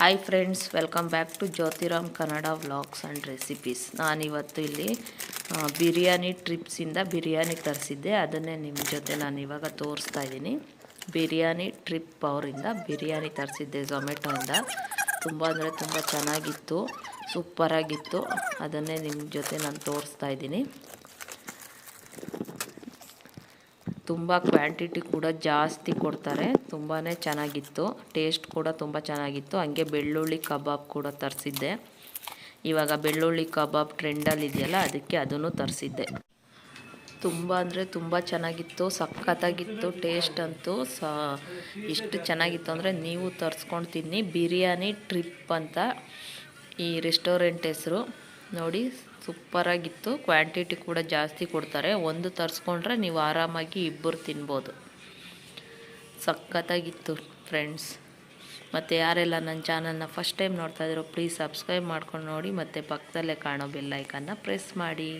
Hi friends welcome back to Jyothiram Kannada vlogs and recipes ನಾನಿವತ್ತು ಇಲ್ಲಿ ಬಿರಿಯಾನಿ ಟ್ರಿಪ್ಸಿಂದ ಬಿರಿಯಾನಿ ತರಿಸಿದ್ದೆ. ಅದನ್ನೇ ನಿಮ್ಮ ಜೊತೆ ನಾನು ಇವಾಗ ತೋರಿಸ್ತಾ ಇದ್ದೀನಿ. ಬಿರಿಯಾನಿ ಟ್ರಿಪ್ ಅವರಿಂದ ಬಿರಿಯಾನಿ ತರಿಸಿದ್ದೆ ಝೊಮ್ಯಾಟೋಯಿಂದ ತುಂಬ ಅಂದರೆ ತುಂಬ ಚೆನ್ನಾಗಿತ್ತು ಸೂಪರಾಗಿತ್ತು ಅದನ್ನೇ ನಿಮ್ಮ ಜೊತೆ ನಾನು ತೋರಿಸ್ತಾ ಇದ್ದೀನಿ. ತುಂಬ ಕ್ವಾಂಟಿಟಿ ಕೂಡ ಜಾಸ್ತಿ ಕೊಡ್ತಾರೆ. ತುಂಬಾ ಚೆನ್ನಾಗಿತ್ತು. ಟೇಸ್ಟ್ ಕೂಡ ತುಂಬ ಚೆನ್ನಾಗಿತ್ತು. ಹಂಗೆ ಬೆಳ್ಳುಳ್ಳಿ ಕಬಾಬ್ ಕೂಡ ತರಿಸಿದ್ದೆ. ಇವಾಗ ಬೆಳ್ಳುಳ್ಳಿ ಕಬಾಬ್ ಟ್ರೆಂಡಲ್ಲಿ ಇದೆಯಲ್ಲ, ಅದಕ್ಕೆ ಅದನ್ನು ತರಿಸಿದ್ದೆ. ತುಂಬ ಅಂದರೆ ತುಂಬ ಚೆನ್ನಾಗಿತ್ತು. ಸಖತ್ತಾಗಿತ್ತು ಟೇಸ್ಟ್ ಅಂತೂ. ಸ ಎಷ್ಟು ಚೆನ್ನಾಗಿತ್ತು ಅಂದರೆ ನೀವು ತರಿಸ್ಕೊಂಡು ತಿನ್ನಿ. ಬಿರಿಯಾನಿ ಟ್ರಿಪ್ ಅಂತ ಈ ರೆಸ್ಟೋರೆಂಟ್ ಹೆಸರು. ನೋಡಿ. ಸೂಪರಾಗಿತ್ತು ಕ್ವಾಂಟಿಟಿ ಕೂಡ ಜಾಸ್ತಿ ಕೊಡ್ತಾರೆ. ಒಂದು ತರಿಸ್ಕೊಂಡ್ರೆ ನೀವು ಆರಾಮಾಗಿ ಇಬ್ಬರು ತಿನ್ಬೋದು. ಸಖತ್ತಾಗಿತ್ತು ಫ್ರೆಂಡ್ಸ್ ಮತ್ತು ಯಾರೆಲ್ಲ ನನ್ನ ಚಾನಲ್ನ ಫಸ್ಟ್ ಟೈಮ್ ನೋಡ್ತಾ ಇದ್ದೀರೋ ಪ್ಲೀಸ್ ಸಬ್ಸ್ಕ್ರೈಬ್ ಮಾಡ್ಕೊಂಡು ನೋಡಿ. ಮತ್ತು ಪಕ್ಕದಲ್ಲೇ ಕಾಣೋ ಬೆಲ್ಲೈಕನ್ನ ಪ್ರೆಸ್ ಮಾಡಿ.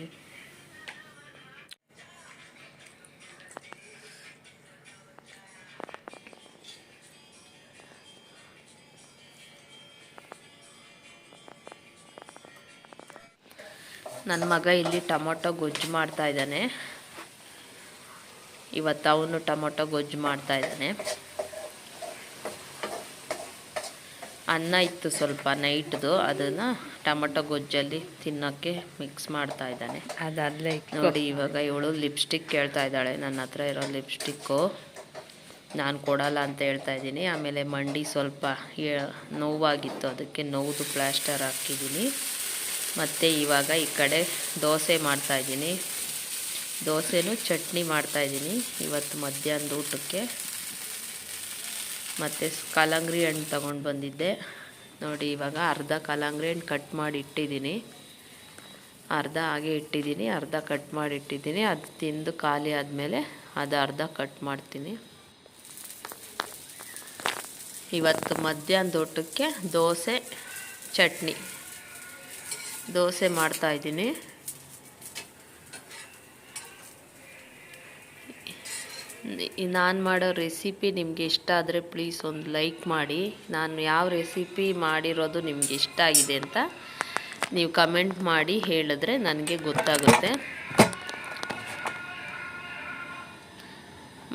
ನನ್ನ ಮಗ ಇಲ್ಲಿ ಟೊಮೊಟೊ ಗೊಜ್ಜು ಮಾಡ್ತಾ ಇದ್ದಾನೆ. ಇವತ್ತು ಅವನು ಟೊಮೊಟೊ ಗೊಜ್ಜು ಮಾಡ್ತಾ ಇದ್ದಾನೆ. ಅನ್ನ ಇತ್ತು ಸ್ವಲ್ಪ ನೈಟ್ದು ಅದನ್ನು ಟೊಮೊಟೊ ಗೊಜ್ಜಲ್ಲಿ ತಿನ್ನೋಕ್ಕೆ ಮಿಕ್ಸ್ ಮಾಡ್ತಾ ಇದ್ದಾನೆ. ಅದಾದ್ಲೆ ನೋಡಿ ಇವಾಗ ಇವಳು ಲಿಪ್ಸ್ಟಿಕ್ ಕೇಳ್ತಾ ಇದ್ದಾಳೆ ನನ್ನ ಹತ್ರ ಇರೋ ಲಿಪ್ಸ್ಟಿಕ್ಕು. ನಾನು ಕೊಡಲ್ಲ ಅಂತ ಹೇಳ್ತಾ ಇದ್ದೀನಿ. ಆಮೇಲೆ ಮಂಡಿ ಸ್ವಲ್ಪ ನೋವಾಗಿತ್ತು ಅದಕ್ಕೆ ನೋವುದು ಪ್ಲಾಸ್ಟರ್ ಹಾಕಿದ್ದೀನಿ. ಮತ್ತು ಇವಾಗ ಈ ಕಡೆ ದೋಸೆ ಮಾಡ್ತಾಯಿದ್ದೀನಿ ದೋಸೆನೂ ಚಟ್ನಿ ಮಾಡ್ತಾಯಿದ್ದೀನಿ ಇವತ್ತು ಮಧ್ಯಾಹ್ನದ ಊಟಕ್ಕೆ. ಮತ್ತು ಕಲಂಗ್ರಿ ಹಣ್ಣು ತಗೊಂಡು ಬಂದಿದ್ದೆ. ನೋಡಿ ಇವಾಗ ಅರ್ಧ ಕಲಂಗ್ರಿ ಹಣ್ಣು ಕಟ್ ಮಾಡಿ ಇಟ್ಟಿದ್ದೀನಿ. ಅರ್ಧ ಹಾಗೆ ಇಟ್ಟಿದ್ದೀನಿ, ಅರ್ಧ ಕಟ್ ಮಾಡಿ ಇಟ್ಟಿದ್ದೀನಿ. ಅದು ತಿಂದು ಖಾಲಿ ಆದಮೇಲೆ ಅದು ಅರ್ಧ ಕಟ್ ಮಾಡ್ತೀನಿ. ಇವತ್ತು ಮಧ್ಯಾಹ್ನದ ಊಟಕ್ಕೆ ದೋಸೆ, ಚಟ್ನಿ. ದೋಸೆ ಮಾಡ್ತಾ ಇದ್ದೀನಿ. ನಾನು ಮಾಡೋ ರೆಸಿಪಿ ನಿಮಗೆ ಇಷ್ಟ ಆದರೆ ಪ್ಲೀಸ್ ಒಂದು ಲೈಕ್ ಮಾಡಿ. ನಾನು ಯಾವ ರೆಸಿಪಿ ಮಾಡಿರೋದು ನಿಮಗೆ ಇಷ್ಟ ಆಗಿದೆ ಅಂತ ನೀವು ಕಮೆಂಟ್ ಮಾಡಿ ಹೇಳಿದ್ರೆ ನನಗೆ ಗೊತ್ತಾಗುತ್ತೆ.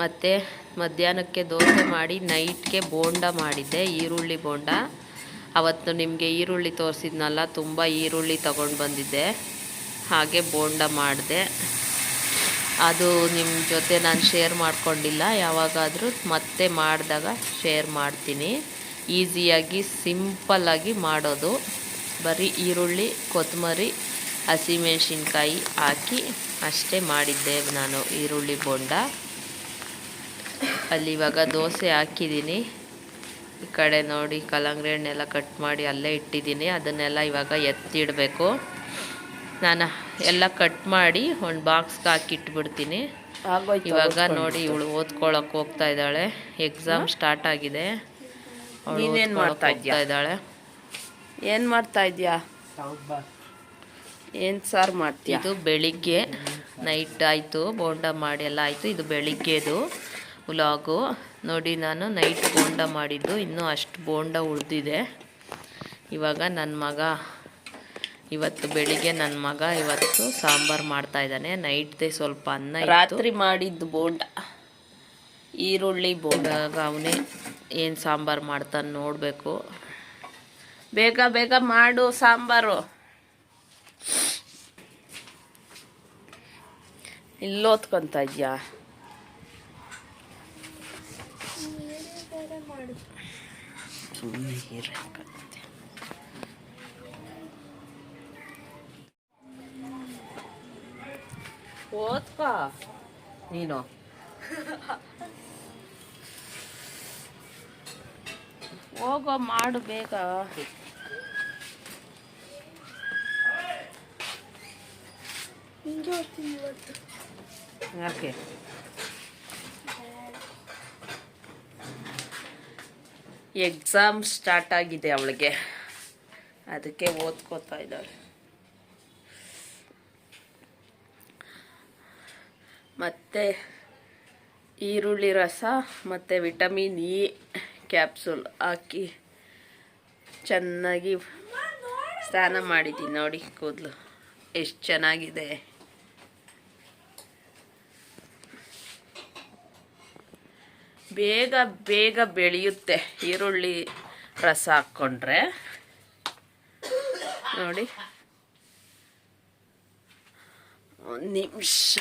ಮತ್ತು ಮಧ್ಯಾಹ್ನಕ್ಕೆ ದೋಸೆ ಮಾಡಿ, ನೈಟ್ಗೆ ಬೋಂಡ ಮಾಡಿದ್ದೆ, ಈರುಳ್ಳಿ ಬೋಂಡ. ಅವತ್ತು ನಿಮಗೆ ಈರುಳ್ಳಿ ತೋರಿಸಿದ್ನಲ್ಲ, ತುಂಬ ಈರುಳ್ಳಿ ತಗೊಂಡು ಬಂದಿದ್ದೆ. ಹಾಗೆ ಬೋಂಡ ಮಾಡಿದೆ. ಅದು ನಿಮ್ಮ ಜೊತೆ ನಾನು ಶೇರ್ ಮಾಡ್ಕೊಂಡಿಲ್ಲ, ಯಾವಾಗಾದರೂ ಮತ್ತೆ ಮಾಡಿದಾಗ ಶೇರ್ ಮಾಡ್ತೀನಿ. ಈಸಿಯಾಗಿ ಸಿಂಪಲ್ಲಾಗಿ ಮಾಡೋದು. ಬರೀ ಈರುಳ್ಳಿ ಕೊತ್ತಂಬರಿ ಹಸಿಮೆಣಸಿನ್ಕಾಯಿ ಹಾಕಿ ಅಷ್ಟೇ ಮಾಡಿದ್ದೆ ನಾನು ಈರುಳ್ಳಿ ಬೋಂಡ. ಅಲ್ಲಿ ಇವಾಗ ದೋಸೆ ಹಾಕಿದ್ದೀನಿ. ಈ ಕಡೆ ನೋಡಿ ಕಲ್ಲಂಗಡಿ ಹಣ್ಣೆಲ್ಲ ಕಟ್ ಮಾಡಿ ಅಲ್ಲೇ ಇಟ್ಟಿದ್ದೀನಿ. ಅದನ್ನೆಲ್ಲ ಇವಾಗ ಎತ್ತಿಡಬೇಕು. ನಾನು ಎಲ್ಲ ಕಟ್ ಮಾಡಿ ಒಂದು ಬಾಕ್ಸ್ಗೆ ಹಾಕಿಟ್ಬಿಡ್ತೀನಿ ಇವಾಗ ನೋಡಿ ಇವಳು ಓದ್ಕೊಳಕ್ಕೆ ಹೋಗ್ತಾ ಇದ್ದಾಳೆ. ಎಕ್ಸಾಮ್ ಸ್ಟಾರ್ಟ್ ಆಗಿದೆ. ನೀನೇನು ಮಾಡ್ತಾ ಇದ್ಯಾ? ಇದ್ದಾಳೆ. ಏನು ಮಾಡ್ತಾ ಇದೆಯಾ? ಏನು ಸಾರ್ ಮಾಡ್ತೀಯ? ಇದು ಬೆಳಿಗ್ಗೆ ನೈಟ್ ಆಯಿತು ಬೋಂಡ ಮಾಡಿ ಎಲ್ಲ ಆಯಿತು. ಇದು ಬೆಳಿಗ್ಗೆದು ವ್ಲಾಗು ನೋಡಿ ನಾನು ನೈಟ್ ಬೋಂಡ ಮಾಡಿದ್ದು. ಇನ್ನೂ ಅಷ್ಟು ಬೋಂಡ ಉಳಿದಿದೆ. ಇವಾಗ ನನ್ನ ಮಗ ಇವತ್ತು ಬೆಳಿಗ್ಗೆ ನನ್ನ ಮಗ ಇವತ್ತು ಸಾಂಬಾರು ಮಾಡ್ತಾ ಇದ್ದಾನೆ. ನೈಟ್ದೇ ಸ್ವಲ್ಪ ಅನ್ನ ರಾತ್ರಿ ಮಾಡಿದ್ದು ಬೋಂಡ. ಈರುಳ್ಳಿ ಬೋಂಡ. ಇವಾಗ ಅವನೇ ಏನು ಸಾಂಬಾರು ಮಾಡ್ತಾನೆ ನೋಡಬೇಕು. ಬೇಗ ಬೇಗ ಮಾಡು ಸಾಂಬಾರು. ಇಲ್ಲಿ ಇದೆಯಾ ಇದ್ಯಾ? ಸುಮ್ಮನೆ ಇರಕ್ಕಂತೆ ಓದ್ಕೋ. ನೀನು. ಹೋಗೋ ಮಾಡು ಬೇಗ. ಯಾಕೆ? ಎಕ್ಸಾಮ್ ಸ್ಟಾರ್ಟ್ ಆಗಿದೆ ಅವಳಿಗೆ. ಅದಕ್ಕೆ ಓದ್ಕೋತಾ ಇದ್ದಾಳೆ. ಮತ್ತು ಈರುಳ್ಳಿ ರಸ, ಮತ್ತು ವಿಟಮಿನ್ ಇ ಕ್ಯಾಪ್ಸೂಲ್ ಹಾಕಿ ಚೆನ್ನಾಗಿ ಸ್ನಾನ ಮಾಡಿದ್ದೀನಿ ನೋಡಿ ಕೂದಲು. ಎಷ್ಟು ಚೆನ್ನಾಗಿದೆ. ಬೇಗ ಬೇಗ ಬೆಳೆಯುತ್ತೆ ಈರುಳ್ಳಿ ರಸ ಹಾಕ್ಕೊಂಡ್ರೆ. ನೋಡಿ. ಒಂದು ನಿಮಿಷ.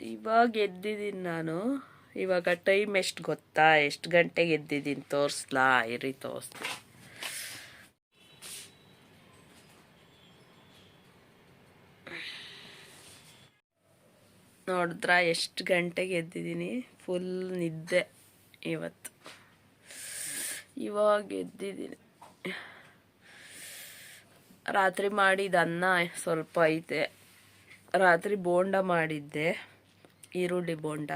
ಇವಾಗ ಎದ್ದಿದ್ದೀನಿ ನಾನು. ಇವಾಗ ಟೈಮ್ ಎಷ್ಟು ಗೊತ್ತಾ? ಎಷ್ಟು ಗಂಟೆಗೆ ಎದ್ದಿದ್ದೀನಿ? ತೋರಿಸ್ಲಾ? ಇರಿ, ತೋರಿಸ್ತೀನಿ. ನೋಡಿದ್ರಾ? ಎಷ್ಟು ಗಂಟೆಗೆ ಎದ್ದಿದ್ದೀನಿ? ಫುಲ್ ನಿದ್ದೆ ಇವತ್ತು. ಇವಾಗ ಎದ್ದಿದ್ದೀನಿ. ರಾತ್ರಿ ಮಾಡಿದ ಅನ್ನ ಸ್ವಲ್ಪ ಐತೆ. ರಾತ್ರಿ ಬೋಂಡ ಮಾಡಿದ್ದೆ. ಈರುಳ್ಳಿ ಬೋಂಡ.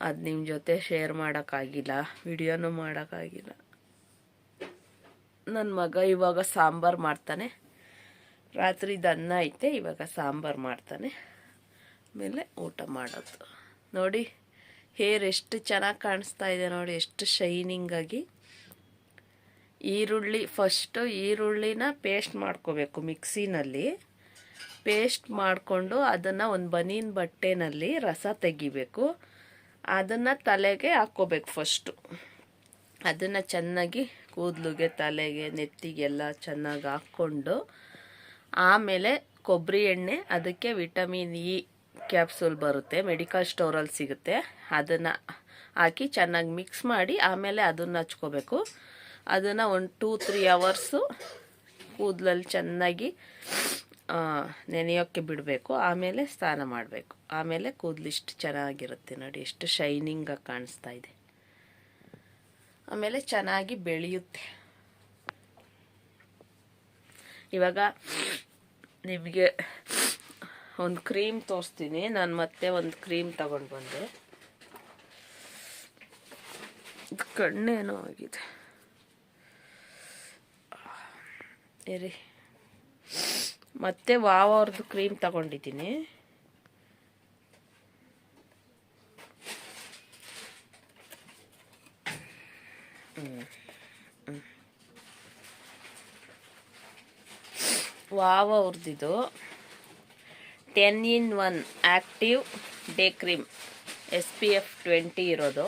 ಅದು ನಿಮ್ಮ ಜೊತೆ ಶೇರ್ ಮಾಡೋಕ್ಕಾಗಿಲ್ಲ. ವಿಡಿಯೋನೂ ಮಾಡೋಕ್ಕಾಗಿಲ್ಲ. ನನ್ನ ಮಗ ಇವಾಗ ಸಾಂಬಾರು ಮಾಡ್ತಾನೆ. ರಾತ್ರಿದು ಅನ್ನ ಐತೆ, ಇವಾಗ ಸಾಂಬಾರು ಮಾಡ್ತಾನೆ. ಆಮೇಲೆ ಊಟ ಮಾಡೋದು. ನೋಡಿ, ಹೇರ್ ಎಷ್ಟು ಚೆನ್ನಾಗಿ ಕಾಣಿಸ್ತಾ ಇದೆ ನೋಡಿ, ಎಷ್ಟು ಶೈನಿಂಗಾಗಿ ಈರುಳ್ಳಿ ಫಸ್ಟು ಈರುಳ್ಳಿನ ಪೇಸ್ಟ್ ಮಾಡ್ಕೋಬೇಕು ಮಿಕ್ಸಿನಲ್ಲಿ ಪೇಸ್ಟ್ ಮಾಡಿಕೊಂಡು ಅದನ್ನು ಒಂದು ಬನೀನ್ ಬಟ್ಟೆನಲ್ಲಿ ರಸ ತೆಗಿಬೇಕು. ಅದನ್ನು ತಲೆಗೆ ಹಾಕ್ಕೋಬೇಕು ಫಸ್ಟು ಅದನ್ನು ಚೆನ್ನಾಗಿ ಕೂದಲಿಗೆ, ತಲೆಗೆ, ನೆತ್ತಿಗೆಲ್ಲ ಚೆನ್ನಾಗಿ ಹಾಕ್ಕೊಂಡು, ಆಮೇಲೆ ಕೊಬ್ಬರಿ ಎಣ್ಣೆ, ಅದಕ್ಕೆ ವಿಟಮಿನ್ ಇ ಕ್ಯಾಪ್ಸೂಲ್ ಬರುತ್ತೆ ಮೆಡಿಕಲ್ ಸ್ಟೋರಲ್ಲಿ ಸಿಗುತ್ತೆ. ಅದನ್ನು ಹಾಕಿ ಚೆನ್ನಾಗಿ ಮಿಕ್ಸ್ ಮಾಡಿ ಆಮೇಲೆ ಅದನ್ನು ಹಚ್ಕೋಬೇಕು. ಅದನ್ನು ಒಂದು ಟೂ ತ್ರೀ ಅವರ್ಸು ಕೂದಲಲ್ಲಿ ಚೆನ್ನಾಗಿ ನೆನೆಯೋಕ್ಕೆ ಬಿಡಬೇಕು. ಆಮೇಲೆ ಸ್ನಾನ ಮಾಡಬೇಕು. ಆಮೇಲೆ ಕೂದಲು ಇಷ್ಟು ಚೆನ್ನಾಗಿರುತ್ತೆ ನೋಡಿ, ಎಷ್ಟು ಶೈನಿಂಗಾಗಿ ಕಾಣಿಸ್ತಾ ಇದೆ. ಆಮೇಲೆ ಚೆನ್ನಾಗಿ ಬೆಳೆಯುತ್ತೆ. ಇವಾಗ ನಿಮಗೆ ಒಂದು ಕ್ರೀಮ್ ತೋರಿಸ್ತೀನಿ. ನಾನು ಮತ್ತೆ ಒಂದು ಕ್ರೀಮ್ ತಗೊಂಡು ಬಂದೆ. ಕಣ್ಣೇನೋ ಆಗಿದೆ. ಇರಿ ಮತ್ತೆ ವಾವ್ ಅವ್ರದ್ದು ಕ್ರೀಮ್ ತಗೊಂಡಿದ್ದೀನಿ. Wow ಅವ್ರದ್ದಿದು ten in one active day cream, S P F twenty ಇರೋದು.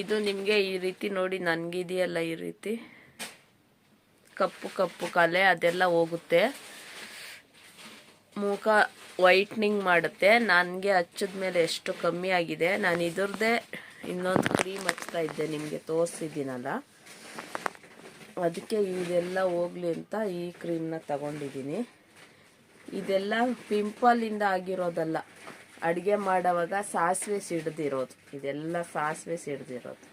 ಇದು ನಿಮಗೆ ಈ ರೀತಿ ನೋಡಿ ನನಗಿದೆಯಲ್ಲ ಈ ರೀತಿ. ಕಪ್ಪು ಕಪ್ಪು ಕಲೆ, ಅದೆಲ್ಲ ಹೋಗುತ್ತೆ. ಮುಖ ವೈಟ್ನಿಂಗ್ ಮಾಡುತ್ತೆ. ನನಗೆ ಹಚ್ಚಿದ ಮೇಲೆ ಎಷ್ಟು ಕಮ್ಮಿ ಆಗಿದೆ. ನಾನು ಇದ್ರದ್ದೇ ಇನ್ನೊಂದು ಕ್ರೀಮ್ ಹಚ್ತಾ ಇದ್ದೆ ನಿಮಗೆ ತೋರಿಸಿದ್ದೀನಲ್ಲ. ಅದಕ್ಕೆ ಇದೆಲ್ಲ ಹೋಗ್ಲಿ ಅಂತ ಈ ಕ್ರೀಮ್ನ ತಗೊಂಡಿದ್ದೀನಿ. ಇದೆಲ್ಲ ಪಿಂಪಲಿಂದ ಆಗಿರೋದಲ್ಲ. ಅಡುಗೆ ಮಾಡೋವಾಗ ಸಾಸಿವೆ ಸಿಡ್ದಿರೋದು. ಇದೆಲ್ಲ ಸಾಸಿವೆ ಸಿಡ್ದಿರೋದು.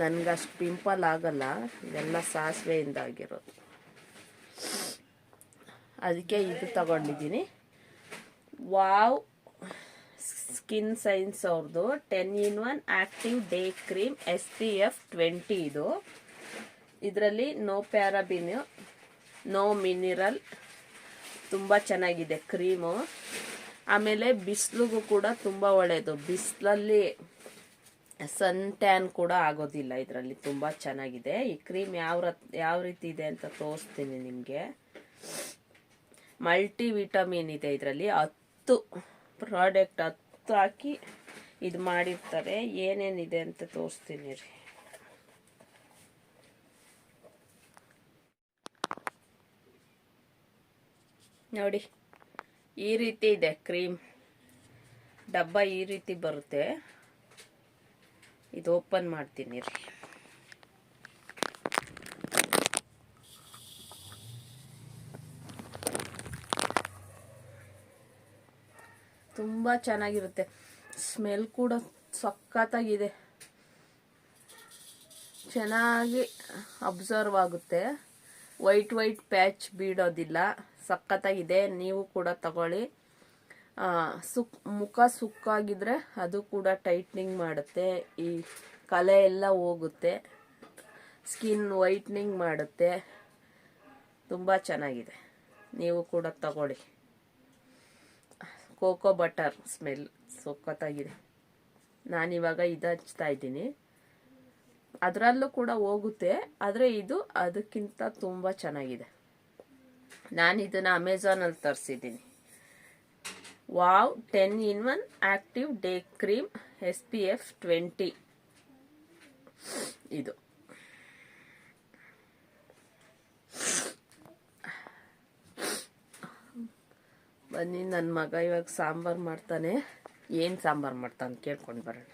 ನನಗಷ್ಟು ಪಿಂಪಲ್ ಆಗಲ್ಲ, ಇದೆಲ್ಲ ಸಾಸಿವೆಯಿಂದ ಆಗಿರೋದು. ಅದಕ್ಕೆ ಇದು ತಗೊಂಡಿದ್ದೀನಿ. ವಾವ್! ಸ್ಕಿನ್ ಸೈನ್ಸ್ ಅವ್ರದ್ದು ten in one active day cream S P F twenty ಇದು. ಇದರಲ್ಲಿ ನೋ ಪ್ಯಾರಾಬಿನ್. ನೋ ಮಿನಿರಲ್ ತುಂಬ ಚೆನ್ನಾಗಿದೆ, ಕ್ರೀಮು. ಆಮೇಲೆ ಬಿಸಿಲಿಗೂ ಕೂಡ ತುಂಬ ಒಳ್ಳೆಯದು ಬಿಸಿಲಲ್ಲಿ ಸನ್ ಟ್ಯಾನ್ ಕೂಡ ಆಗೋದಿಲ್ಲ ಇದರಲ್ಲಿ, ತುಂಬ ಚೆನ್ನಾಗಿದೆ. ಈ ಕ್ರೀಮ್ ಯಾವ ಯಾವ ರೀತಿ ಇದೆ ಅಂತ ತೋರಿಸ್ತೀನಿ ನಿಮಗೆ. ಮಲ್ಟಿ ವಿಟಮಿನ್ ಇದೆ ಇದರಲ್ಲಿ. ಹತ್ತು ಪ್ರಾಡಕ್ಟ್ ಹತ್ತು ಹಾಕಿ ಇದು ಮಾಡಿರ್ತಾರೆ. ಏನೇನಿದೆ ಅಂತ ತೋರಿಸ್ತೀನಿ ರೀ. ನೋಡಿ, ಈ ರೀತಿ ಇದೆ, ಕ್ರೀಮ್. ಡಬ್ಬ ಈ ರೀತಿ ಬರುತ್ತೆ. ಇದು ಓಪನ್ ಮಾಡ್ತೀನಿ ರೀ ತುಂಬ ಚೆನ್ನಾಗಿರುತ್ತೆ. ಸ್ಮೆಲ್ ಕೂಡ ಸಖತ್ತಾಗಿದೆ. ಚೆನ್ನಾಗಿ ಅಬ್ಸರ್ವ್ ಆಗುತ್ತೆ. ವೈಟ್ ವೈಟ್ ಪ್ಯಾಚ್ ಬೀಳೋದಿಲ್ಲ. ಸಖತ್ತಾಗಿದೆ, ನೀವು ಕೂಡ ತಗೊಳ್ಳಿ. ಸುಕ್, ಮುಖ ಸುಕ್ಕಾಗಿದ್ರೆ ಅದು ಕೂಡ ಟೈಟ್ನಿಂಗ್ ಮಾಡುತ್ತೆ, ಈ ಕಲೆ ಎಲ್ಲ ಹೋಗುತ್ತೆ. ಸ್ಕಿನ್ ವೈಟ್ನಿಂಗ್ ಮಾಡುತ್ತೆ. ತುಂಬ ಚೆನ್ನಾಗಿದೆ. ನೀವು ಕೂಡ ತಗೊಳ್ಳಿ. ಕೋಕೋ ಬಟರ್ ಸ್ಮೆಲ್ ಸೊಕ್ಕತ್ತಾಗಿದೆ ನಾನಿವಾಗ ಇದು ಹಚ್ತಾ ಇದ್ದೀನಿ. ಅದರಲ್ಲೂ ಕೂಡ ಹೋಗುತ್ತೆ, ಆದರೆ ಇದು ಅದಕ್ಕಿಂತ ತುಂಬ ಚೆನ್ನಾಗಿದೆ. ನಾನು ಇದನ್ನು ಅಮೆಝಾನಲ್ಲಿ ತರಿಸಿದ್ದೀನಿ. Wow ten in one active day cream S P F twenty ಇದು. ಬನ್ನಿ ನನ್ನ ಮಗ ಇವಾಗ ಸಾಂಬಾರು ಮಾಡ್ತಾನೆ. ಏನು ಸಾಂಬಾರು ಮಾಡ್ತಾನೆ ಕೇಳ್ಕೊಂಡು ಬರೋಣ.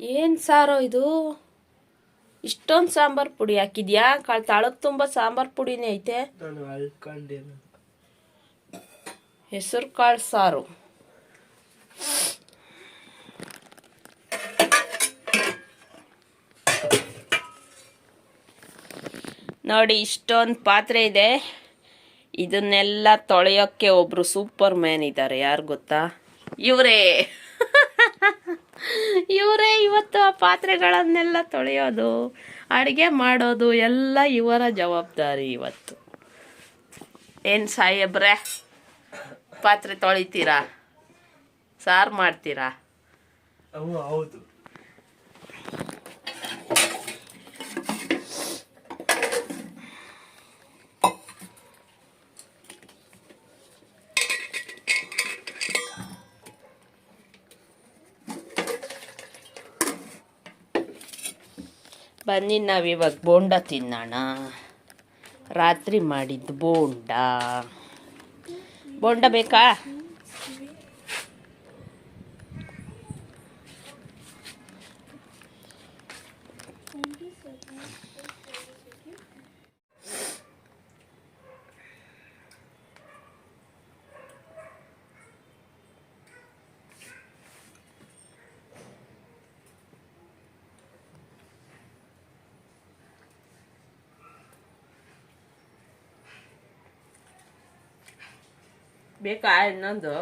ಏನು ಸಾರೋ ಇದು? ಇಷ್ಟೊಂದು ಸಾಂಬಾರ್ ಪುಡಿ ಹಾಕಿದ್ಯಾ? ಕಾಳು ತಾಳದ್ ತುಂಬ ಸಾಂಬಾರ್ ಪುಡಿನೇ ಐತೆ. ಹೆಸರು ಕಾಳು ಸಾರು. ನೋಡಿ ಇಷ್ಟೊಂದು ಪಾತ್ರೆ ಇದೆ. ಇದನ್ನೆಲ್ಲ ತೊಳೆಯೋಕ್ಕೆ ಒಬ್ರು ಸೂಪರ್ ಮ್ಯಾನ್ ಇದ್ದಾರೆ ಯಾರು ಗೊತ್ತಾ? ಇವರೇ. ಇವರೇ ಇವತ್ತು ಆ ಪಾತ್ರೆಗಳನ್ನೆಲ್ಲ ತೊಳೆಯೋದು, ಅಡುಗೆ ಮಾಡೋದು, ಎಲ್ಲ ಇವರ ಜವಾಬ್ದಾರಿ ಇವತ್ತು. ಏನು ಸಾಹೇಬ್ರೆ, ಪಾತ್ರೆ ತೊಳಿತೀರಾ? ಸಾರು ಮಾಡ್ತೀರಾ? ಹೌದು. ಬನ್ನಿ ನಾವಿವಾಗ ಬೋಂಡ ತಿನ್ನೋಣ. ರಾತ್ರಿ ಮಾಡಿದ್ದು ಬೋಂಡ. ಬೋಂಡ ಬೇಕಾ? ಬೇಕಾ ಇನ್ನೊಂದು?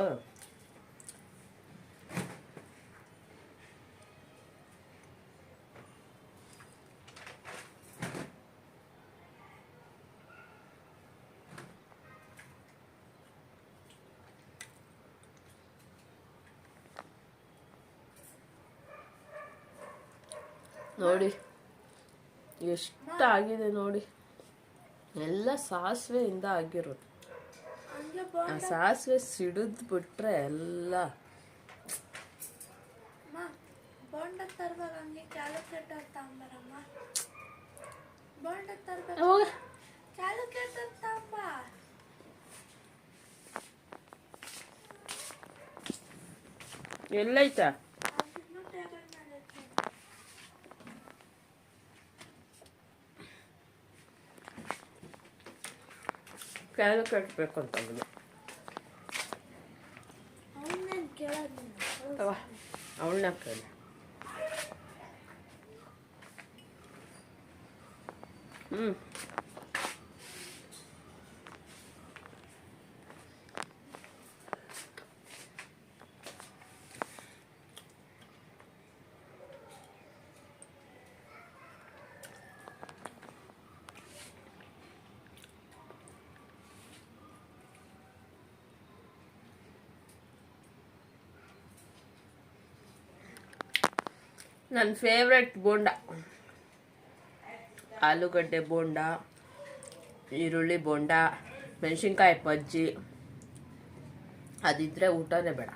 ನೋಡಿ ಎಷ್ಟಾಗಿದೆ ನೋಡಿ. ಎಲ್ಲ ಸಾಸಿವೆಯಿಂದ ಆಗಿರೋದು. ಆ ಸಾಸಿವೆ ಸಿಡಿದ್ ಬಿಟ್ರೆ ಎಲ್ಲ. ಬೋಂಡ ತರುವಾಗ ಹಂಗೆ ಕ್ಯಾಲ್ಕುಲೇಟರ್ ತಗೊಂಬರಮ್ಮ ಬೋಂಡ ತರ್ಬೇಕು ಕ್ಯಾಲ್ಕುಲೇಟರ್ ತಗೊಂಬ ಎಲ್ಲೈತ? ಕ್ಯಾಲ್ಕುಲೇಟ್ ಬೇಕು ಅಂತ ಅವಳನ್ನ ಕೇಳಿ ನನ್ನ ಫೇವ್ರೆಟ್ ಬೋಂಡ. ಆಲೂಗಡ್ಡೆ ಬೋಂಡ ಈರುಳ್ಳಿ ಬೋಂಡ ಮೆಣಸಿನ್ಕಾಯಿ ಬಜ್ಜಿ ಅದಿದ್ದರೆ ಊಟನೇ ಬೇಡ.